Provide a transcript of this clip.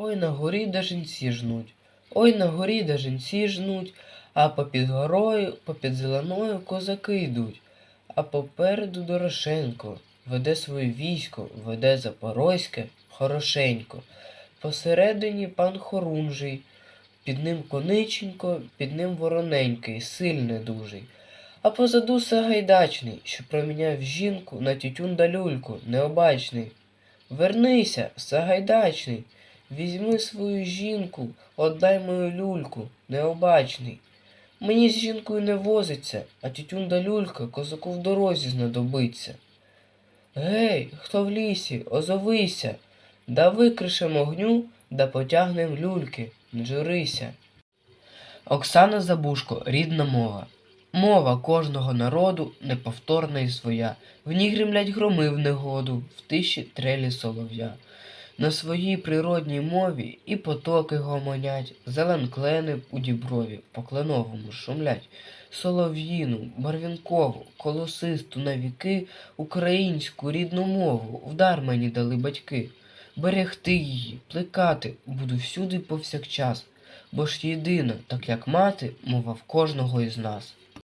Ой на горі де жінці жнуть, ой на горі де жінці жнуть, а попід горою, попід зеленою козаки йдуть, а попереду Дорошенко веде своє військо, веде Запорозьке хорошенько. Посередині пан Хорунжий, під ним кониченько, під ним вороненький, сильний дужий. А позаду Сагайдачний, що проміняв жінку на тютюн да люльку, необачний. Вернися, Сагайдачний, візьми свою жінку, отдай мою люльку, необачний. Мені з жінкою не возиться, а тютюн да люлька козаку в дорозі знадобиться. Гей, хто в лісі, озовися, да викришем огню, да потягнем люльки, не. Оксана Забушко, рідна мова. Мова кожного народу неповторна і своя. В ній гримлять громи в негоду, в тиші трелі солов'я. На своїй природній мові і потоки гомонять, зеленклени у діброві по кленовому шумлять. Солов'їну, барвінкову, колосисту на віки, українську рідну мову вдар мені дали батьки. Берегти її, плекати буду всюди повсякчас, бо ж єдина, так як мати, мова в кожного із нас.